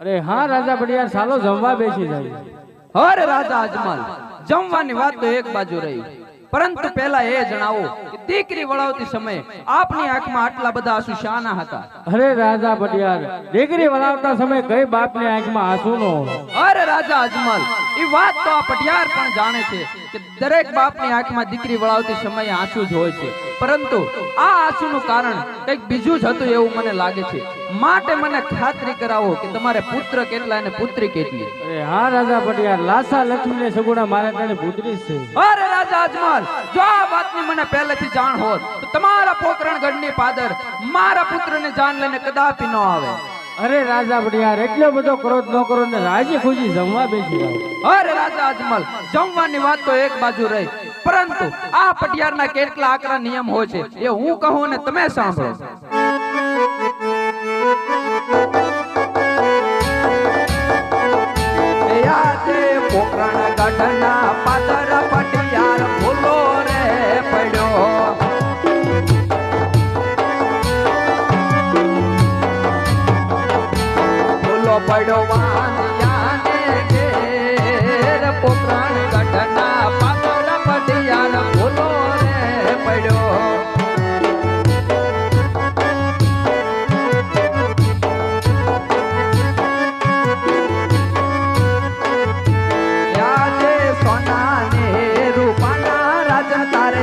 અરે હા રાજા પડિયાર સાલો જમવા બેસી જાય. હર રાજા અજમલ જમવાની વાત તો એક બાજુ રહી. પરંતુ પહેલા એ જણાવો કે દીકરી વળાવતી સમયે આપની આંખમાં આટલા બધા આંસુ શાના હતા? અરે રાજા પડિયાર દીકરી વળાવતા સમયે કઈ બાપની આંખમાં આંસુ નો અરે રાજા અજમલ એ વાત તો આ પટિયાર પણ જાણે છે કે દરેક બાપની આંખમાં દીકરી વળાવતી સમયે આંસુ જ હોય છે. પરંતુ આ આંસુનું કારણ કંઈક બીજું જ હતું એવું મને લાગે છે. માટે મને ખાતરી કરાવો કે તમારે પુત્ર કેટલા અને પુત્રી કેટલી. અરે હા રાજા પટિયાર લાસા લક્ષ્મી ને સગુણા મારે તને પુત્રી છે. અરે રાજા અજમલ જો આ વાતની મને પહેલેથી જાણ હોત તો તમારા પોકરણગઢની પાદર મારા પુત્રને જાન લઈને કદાપી ન આવે. અરે રાજા પડિયાર એટલો બધો ક્રોધ ન કરો ને રાજી ખુશી જમવા બેસી અરે રાજા અજમલ, જમવાની વાત તો એક બાજુ રહી. પરંતુ આ પટિયારના કેટલા આકરા નિયમ હોય છે, એ હું કહું ને તમે સાંભળો. પોકરણ ગઢના પાદર પટિયાર ભૂલો ભૂલો પડ્યો વાંધિયાને ઘેર પોકરણ ગઢના પાદર પટિયાર ભૂલો રે પડ્યો. સોના તારે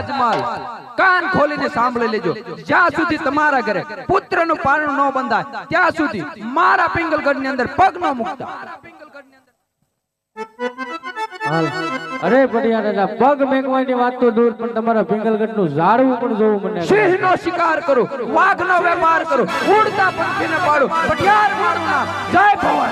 અરે રાજા અજમલ કાન ખોલીને સાંભળી લેજો. જ્યાં સુધી તમારા ઘરે પુત્રનું પારણું ન બંધાય ત્યાં સુધી મારા પિંગલગઢની અંદર પગ ન મૂકતા. અરે બઢિયા રાજા પગ મેંગવાની વાત તો દૂર પણ તમારા પિંગલગઢનું ઝાડવું પણ જોવું મને સિંહ નો શિકાર કરો વાઘ નો વેપાર કરો ઉડતા પંખી ને પાડું પટિયાર મારું નામ જય ભવન.